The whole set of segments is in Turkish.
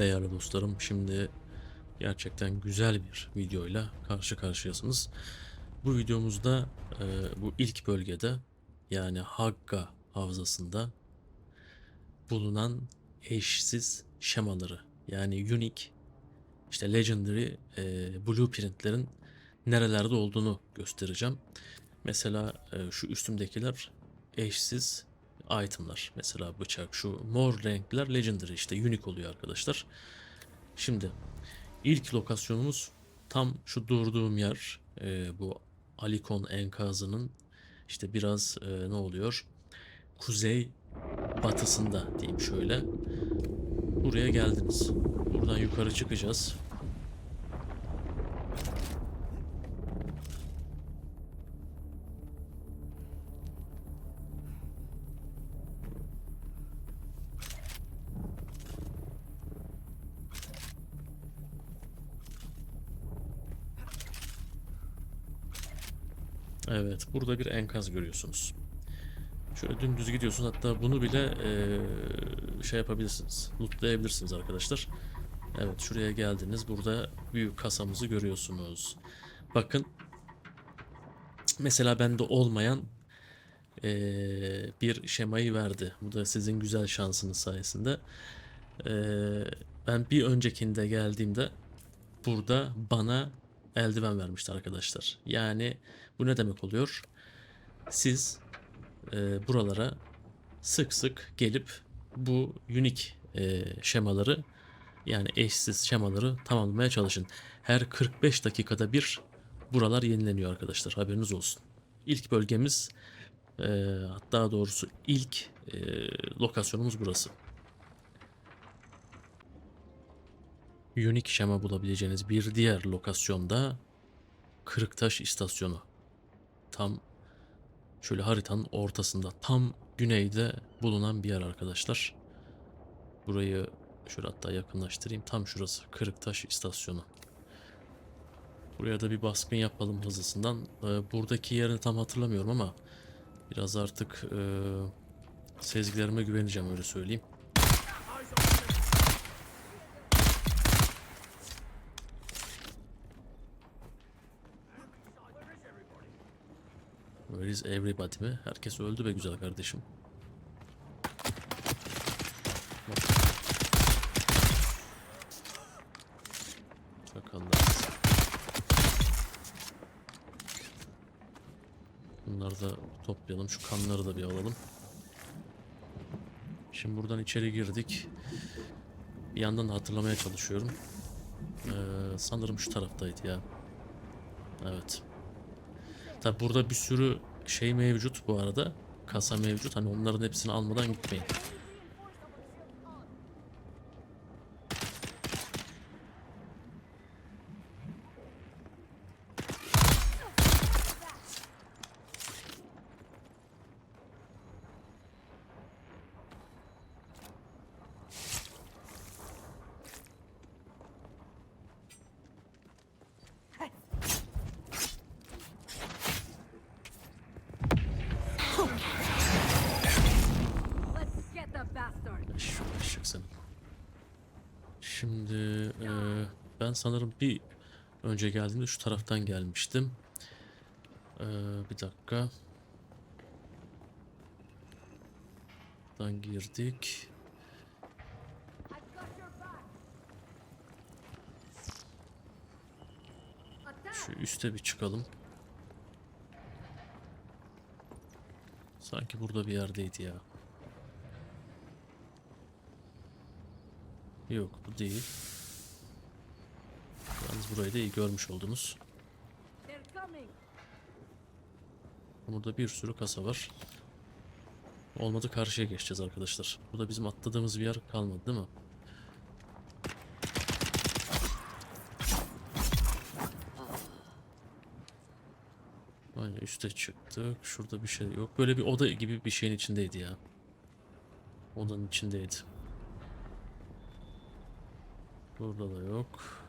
Değerli dostlarım şimdi gerçekten güzel bir videoyla karşı karşıyasınız. Bu videomuzda e, bu ilk bölgede yani Hagga havzasında bulunan eşsiz şemaları yani unique işte legendary e, blueprintlerin nerelerde olduğunu göstereceğim. Mesela e, şu üstümdekiler eşsiz itemlar. Mesela bıçak şu mor renkler legendary işte unique oluyor arkadaşlar. Şimdi ilk lokasyonumuz tam şu durduğum yer e, bu Alikon enkazının işte biraz e, ne oluyor kuzey batısında diyeyim şöyle. Buraya geldiniz. Buradan yukarı çıkacağız. Burada bir enkaz görüyorsunuz. Şöyle dümdüz gidiyorsunuz. Hatta bunu bile eee, şey yapabilirsiniz. Lootlayabilirsiniz arkadaşlar. Evet, şuraya geldiniz. Burada büyük kasamızı görüyorsunuz. Bakın. Mesela bende olmayan eee, bir şemayı verdi. Bu da sizin güzel şansınız sayesinde. Eee, ben bir öncekinde geldiğimde burada bana eldiven vermişti arkadaşlar. Yani bu ne demek oluyor? Siz e, buralara sık sık gelip bu unique e, şemaları yani eşsiz şemaları tamamlamaya çalışın. Her 45 dakikada bir buralar yenileniyor arkadaşlar. Haberiniz olsun. İlk bölgemiz e, hatta doğrusu ilk e, lokasyonumuz burası. Unique şema bulabileceğiniz bir diğer lokasyonda Kırıktaş istasyonu. Tam şöyle haritanın ortasında tam güneyde bulunan bir yer arkadaşlar. Burayı şöyle hatta yakınlaştırayım. Tam şurası Kırıktaş istasyonu. Buraya da bir baskın yapalım hızlısından. Ee, buradaki yerini tam hatırlamıyorum ama biraz artık e, sezgilerime güveneceğim öyle söyleyeyim. Where is everybody mi? Herkes öldü be güzel kardeşim. Çakallar. Bunları da toplayalım. Şu kanları da bir alalım. Şimdi buradan içeri girdik. Bir yandan da hatırlamaya çalışıyorum. Ee, sanırım şu taraftaydı ya. Evet. Tabi burada bir sürü şey mevcut bu arada. Kasa mevcut. Hani onların hepsini almadan gitmeyin. Ben sanırım bir önce geldiğimde şu taraftan gelmiştim. Eee, bir dakika. Buradan girdik. Şu üste bir çıkalım. Sanki burada bir yerdeydi ya. Yok bu değil. Yalnız burayı da iyi görmüş oldunuz. Burada bir sürü kasa var. Olmadı karşıya geçeceğiz arkadaşlar. Burada bizim atladığımız bir yer kalmadı değil mi? Aynen üste çıktık. Şurada bir şey yok. Böyle bir oda gibi bir şeyin içindeydi ya. Odanın içindeydi. Burada da yok.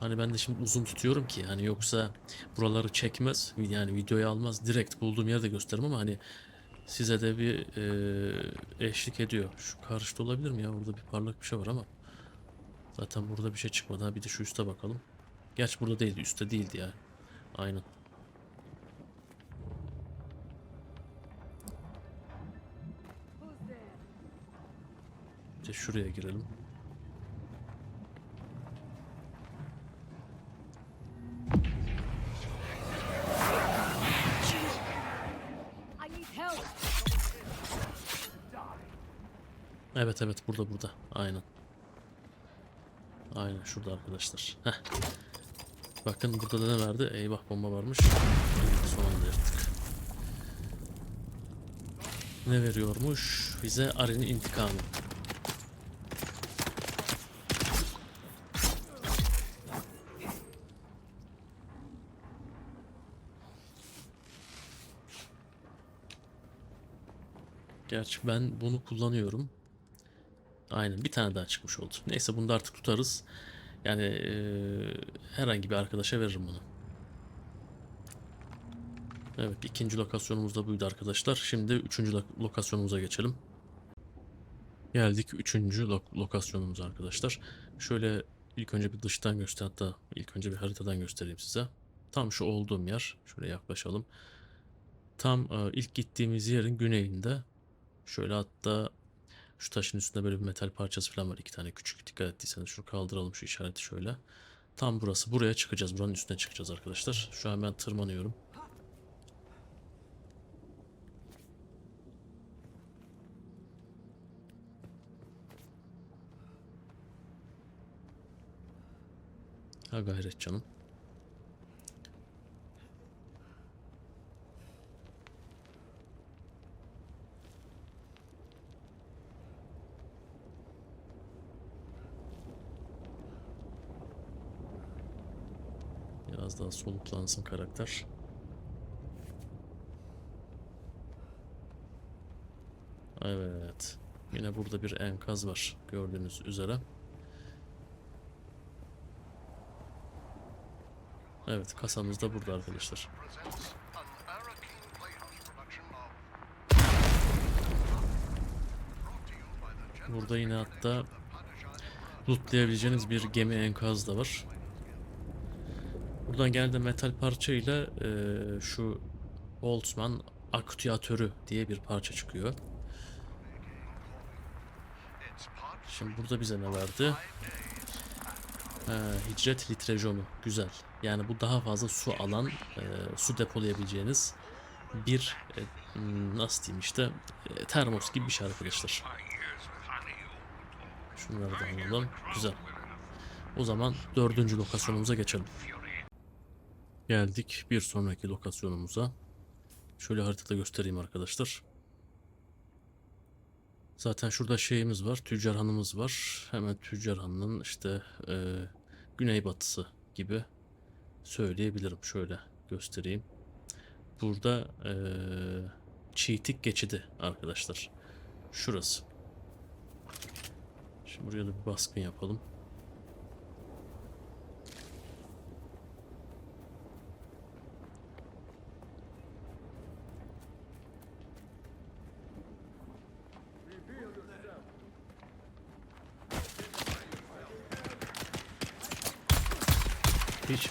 Hani ben de şimdi uzun tutuyorum ki hani yoksa buraları çekmez yani videoya almaz direkt bulduğum yerde gösteririm ama hani size de bir e, eşlik ediyor. Şu karşıda olabilir mi ya? Burada bir parlak bir şey var ama. Zaten burada bir şey çıkmadı. Ha bir de şu üste bakalım. Gerçi burada değildi. Üstte değildi yani. Aynen. Bir şuraya girelim. Evet evet burada burada. Aynen. Aynen şurada arkadaşlar. Heh. Bakın burada da ne verdi? Eyvah bomba varmış. Son anda yırttık. Ne veriyormuş? Bize Ari'nin intikamı. Gerçi ben bunu kullanıyorum. Aynen bir tane daha çıkmış oldu. Neyse bunu da artık tutarız. Yani eee, herhangi bir arkadaşa veririm bunu. Evet ikinci lokasyonumuz da buydu arkadaşlar. Şimdi üçüncü lo- lokasyonumuza geçelim. Geldik üçüncü lo- lokasyonumuza arkadaşlar. Şöyle ilk önce bir dıştan göster hatta ilk önce bir haritadan göstereyim size. Tam şu olduğum yer. Şöyle yaklaşalım. Tam e, ilk gittiğimiz yerin güneyinde. Şöyle hatta şu taşın üstünde böyle bir metal parçası falan var. iki tane küçük dikkat ettiyseniz şunu kaldıralım şu işareti şöyle. Tam burası. Buraya çıkacağız. Buranın üstüne çıkacağız arkadaşlar. Şu an ben tırmanıyorum. Ha gayret canım. Daha soluklansın karakter. Evet. Yine burada bir enkaz var gördüğünüz üzere. Evet kasamız da burada arkadaşlar. Burada yine hatta lootlayabileceğiniz bir gemi enkaz da var. Buradan geldi metal parçayla eee, şu Boltzmann akütüatörü diye bir parça çıkıyor. Şimdi burada bize ne verdi? Ha, hicret litrejonu. Güzel. Yani bu daha fazla su alan, e, su depolayabileceğiniz bir e, nasıl diyeyim işte e, termos gibi bir şey arkadaşlar. Şunları da alalım. Güzel. O zaman dördüncü lokasyonumuza geçelim. Geldik bir sonraki lokasyonumuza. Şöyle haritada göstereyim arkadaşlar. Zaten şurada şeyimiz var. Tüccar hanımız var. Hemen tüccar hanının işte e, güneybatısı gibi söyleyebilirim. Şöyle göstereyim. Burada e, Çiğtik geçidi arkadaşlar. Şurası. Şimdi buraya da bir baskın yapalım.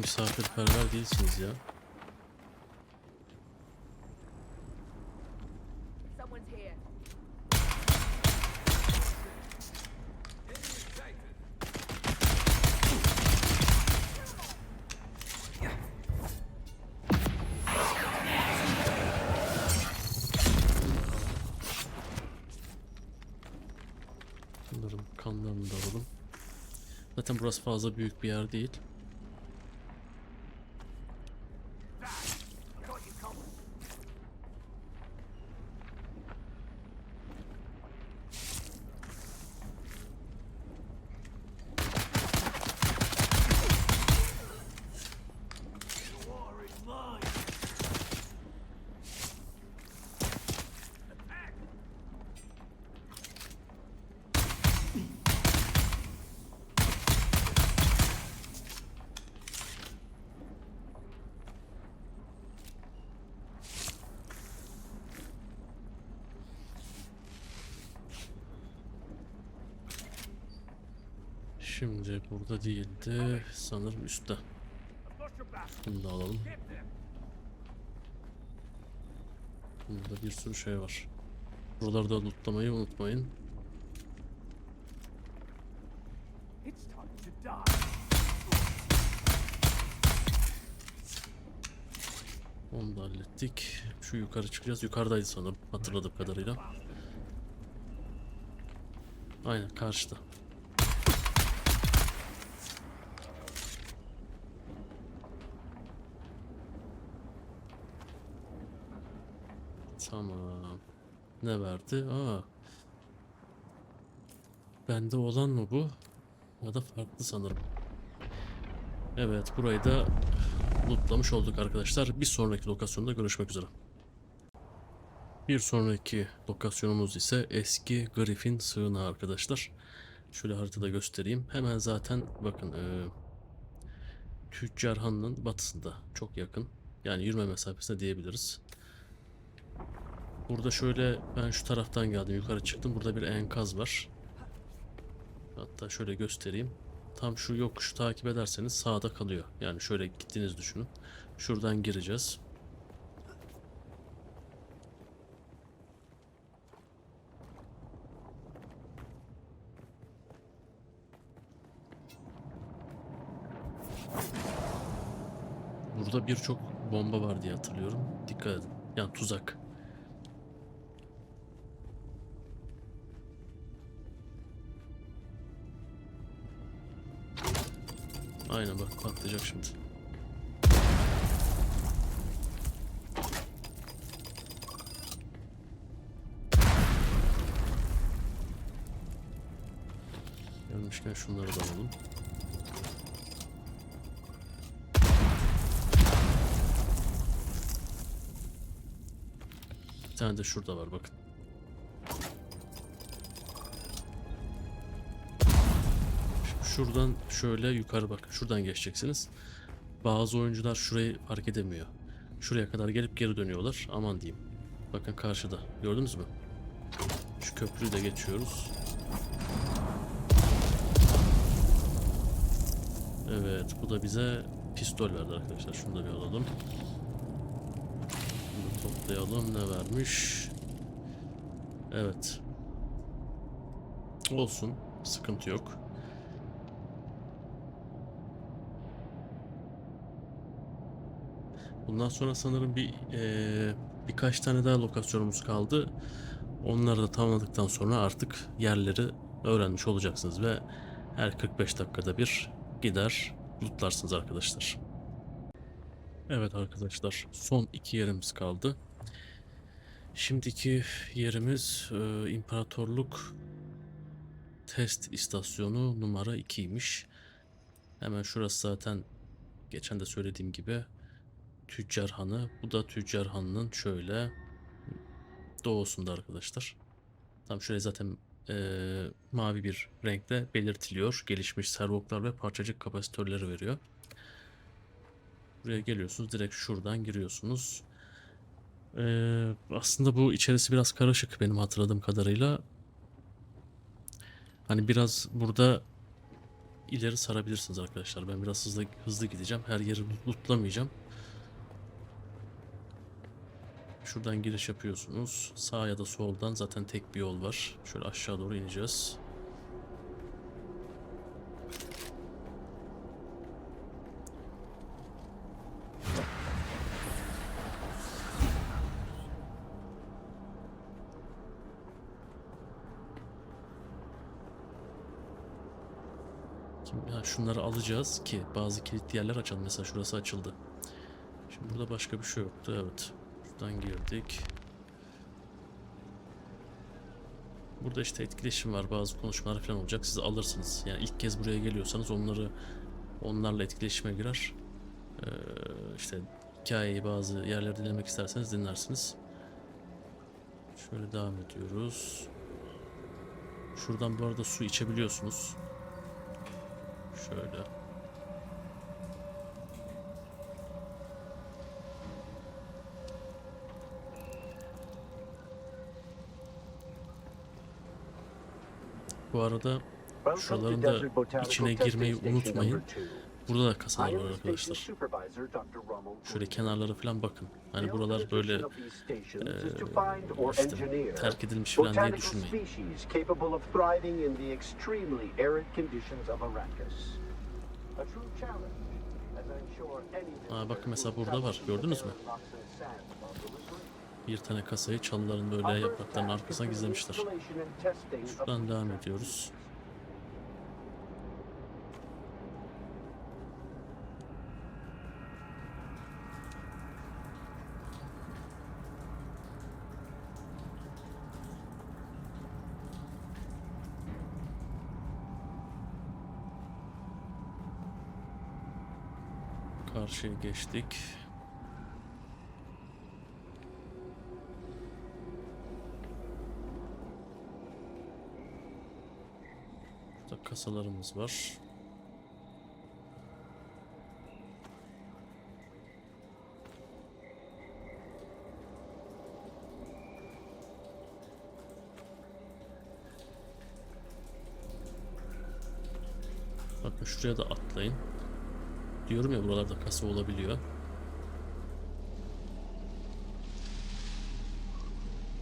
Misafirperver değilsiniz ya. Bunların kanlarını da alalım. Zaten burası fazla büyük bir yer değil. Şimdi burada değildi. Sanırım üstte. Bunu da alalım. Burada bir sürü şey var. Buraları da lootlamayı unutmayın. Onu da hallettik. Şu yukarı çıkacağız. Yukarıdaydı sanırım hatırladığım kadarıyla. Aynen karşıda. Tamam. Ne verdi? Aa. Bende olan mı bu? Ya da farklı sanırım. Evet burayı da lootlamış olduk arkadaşlar. Bir sonraki lokasyonda görüşmek üzere. Bir sonraki lokasyonumuz ise eski Griffin sığınağı arkadaşlar. Şöyle haritada göstereyim. Hemen zaten bakın e, Tüccarhan'ın batısında çok yakın. Yani yürüme mesafesinde diyebiliriz. Burada şöyle ben şu taraftan geldim yukarı çıktım. Burada bir enkaz var. Hatta şöyle göstereyim. Tam şu yokuşu takip ederseniz sağda kalıyor. Yani şöyle gittiğiniz düşünün. Şuradan gireceğiz. Burada birçok bomba var diye hatırlıyorum. Dikkat edin. Yani tuzak. Aynen bak patlayacak şimdi. Gelmişken şunları da alalım. Bir tane de şurada var bakın. Şuradan şöyle yukarı bakın. Şuradan geçeceksiniz. Bazı oyuncular şurayı fark edemiyor. Şuraya kadar gelip geri dönüyorlar. Aman diyeyim. Bakın karşıda. Gördünüz mü? Şu köprüyü de geçiyoruz. Evet. Bu da bize pistol verdi arkadaşlar. Şunu da bir alalım. Bunu toplayalım. Ne vermiş? Evet. Olsun. Sıkıntı yok. Bundan sonra sanırım bir eee, birkaç tane daha lokasyonumuz kaldı. Onları da tamamladıktan sonra artık yerleri öğrenmiş olacaksınız ve her 45 dakikada bir gider lootlarsınız arkadaşlar. Evet arkadaşlar son iki yerimiz kaldı. Şimdiki yerimiz eee, İmparatorluk Test istasyonu numara 2'ymiş. Hemen şurası zaten geçen de söylediğim gibi Tüccar Hanı. Bu da Tüccar Hanı'nın şöyle doğusunda arkadaşlar. Tam şöyle zaten eee, mavi bir renkte belirtiliyor. Gelişmiş servoklar ve parçacık kapasitörleri veriyor. Buraya geliyorsunuz. Direkt şuradan giriyorsunuz. Eee, aslında bu içerisi biraz karışık benim hatırladığım kadarıyla. Hani biraz burada ileri sarabilirsiniz arkadaşlar. Ben biraz hızlı hızlı gideceğim. Her yeri lootlamayacağım. Şuradan giriş yapıyorsunuz. Sağ ya da soldan zaten tek bir yol var. Şöyle aşağı doğru ineceğiz. Ya şunları alacağız ki bazı kilitli yerler açalım. Mesela şurası açıldı. Şimdi burada başka bir şey yoktu. Evet. Şuradan girdik. Burada işte etkileşim var. Bazı konuşmalar falan olacak. Siz alırsınız. Yani ilk kez buraya geliyorsanız onları onlarla etkileşime girer. Ee, işte hikayeyi bazı yerlerde dinlemek isterseniz dinlersiniz. Şöyle devam ediyoruz. Şuradan bu arada su içebiliyorsunuz. Şöyle. Bu arada Şuraların da içine girmeyi unutmayın. Burada da kasalar var arkadaşlar. Şöyle kenarlara falan bakın. Hani buralar böyle işte terk edilmiş falan diye düşünmeyin. Aa, bakın mesela burada var. Gördünüz mü? Bir tane kasayı çalıların böyle yaprakların arkasına gizlemişler. Şuradan devam ediyoruz. Karşıya geçtik. Burada kasalarımız var. Bakın şuraya da atlayın. Diyorum ya buralarda kasa olabiliyor.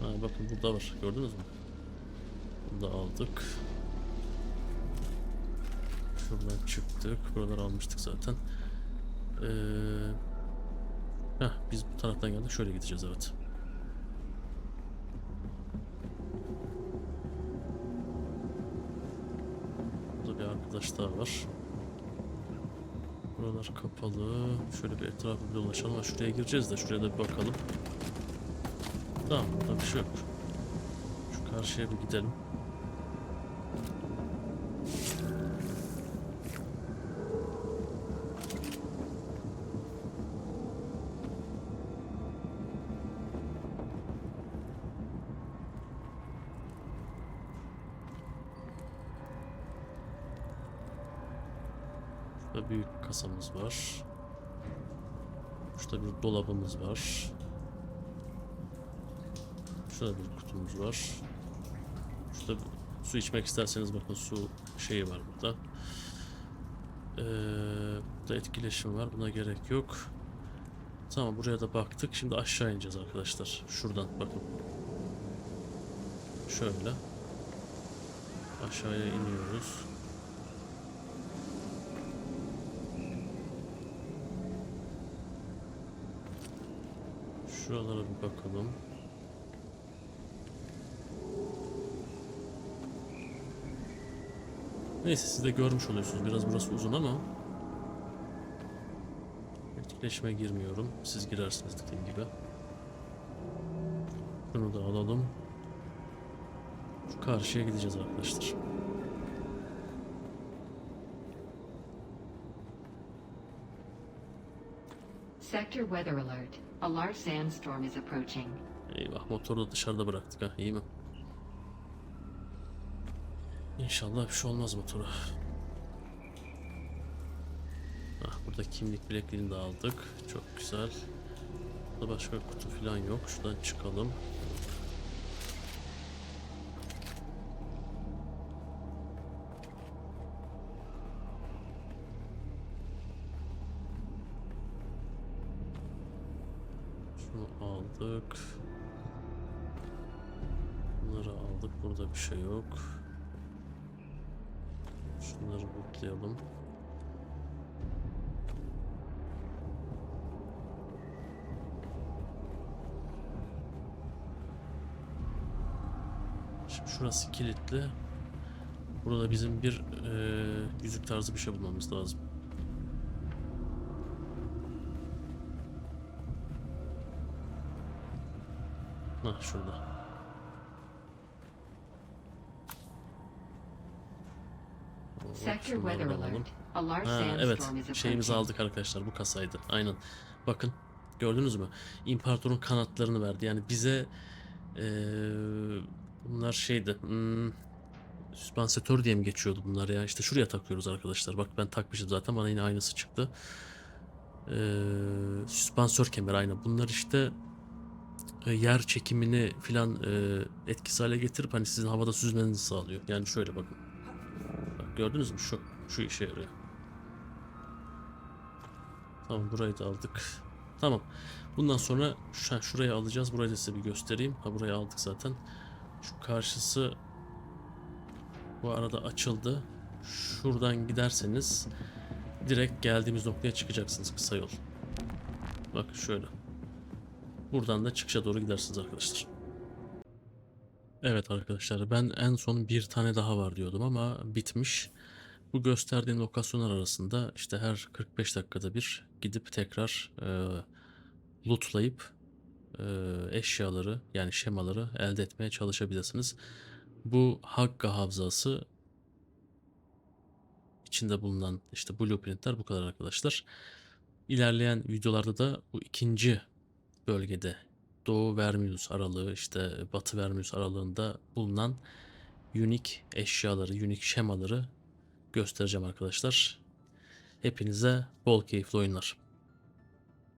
Ha bakın burada var. Gördünüz mü? Bunu da aldık. Şuradan çıktık. Buraları almıştık zaten. Ee, heh, biz bu taraftan geldik. Şöyle gideceğiz evet. Burada bir arkadaş daha var. Buralar kapalı. Şöyle bir etrafı bir dolaşalım. Ha, şuraya gireceğiz de şuraya da bir bakalım. Tamam burada bir şey yok. Şu karşıya bir gidelim. Burada büyük kasamız var. Şurada bir dolabımız var. Şurada bir kutumuz var. Şurada bir- su içmek isterseniz bakın su şeyi var burada. Ee, burada etkileşim var. Buna gerek yok. Tamam buraya da baktık. Şimdi aşağı ineceğiz arkadaşlar. Şuradan bakın. Şöyle. Aşağıya iniyoruz. Şuralara bir bakalım. Neyse siz de görmüş oluyorsunuz. Biraz burası uzun ama etkileşime girmiyorum. Siz girersiniz dediğim gibi. Şunu da alalım. Şu karşıya gideceğiz arkadaşlar. Sector weather alert. A large sandstorm is approaching. Eyvah motoru da dışarıda bıraktık ha. İyi mi? İnşallah bir şey olmaz motora. Ah, burada kimlik bilekliğini de aldık. Çok güzel. Burada başka kutu falan yok. Şuradan çıkalım. Şey yok. Şunları buklayalım. Şimdi şurası kilitli. Burada bizim bir eee, yüzük tarzı bir şey bulmamız lazım. Hah şurada. Da alalım. Ha, evet. şeyimizi aldık arkadaşlar bu kasaydı. Aynen. Bakın gördünüz mü? İmparatorun kanatlarını verdi. Yani bize eee, bunlar şeydi hmm, süspansatör diye mi geçiyordu bunlar ya? İşte şuraya takıyoruz arkadaşlar. Bak ben takmışım zaten bana yine aynısı çıktı. Eee süspansör kemer aynen. Bunlar işte e, yer çekimini filan e, etkisiz hale getirip hani sizin havada süzmenizi sağlıyor. Yani şöyle bakın gördünüz mü şu şu işe yarıyor. Tamam burayı da aldık. Tamam. Bundan sonra şu, şurayı alacağız. Burayı da size bir göstereyim. Ha burayı aldık zaten. Şu karşısı bu arada açıldı. Şuradan giderseniz direkt geldiğimiz noktaya çıkacaksınız kısa yol. Bak şöyle. Buradan da çıkışa doğru gidersiniz arkadaşlar. Evet arkadaşlar ben en son bir tane daha var diyordum ama bitmiş. Bu gösterdiğim lokasyonlar arasında işte her 45 dakikada bir gidip tekrar e, lootlayıp e, eşyaları yani şemaları elde etmeye çalışabilirsiniz. Bu Hakka Havzası içinde bulunan işte blueprintler bu kadar arkadaşlar. İlerleyen videolarda da bu ikinci bölgede Doğu Vermilius aralığı işte Batı Vermilius aralığında bulunan unique eşyaları, unique şemaları göstereceğim arkadaşlar. Hepinize bol keyifli oyunlar.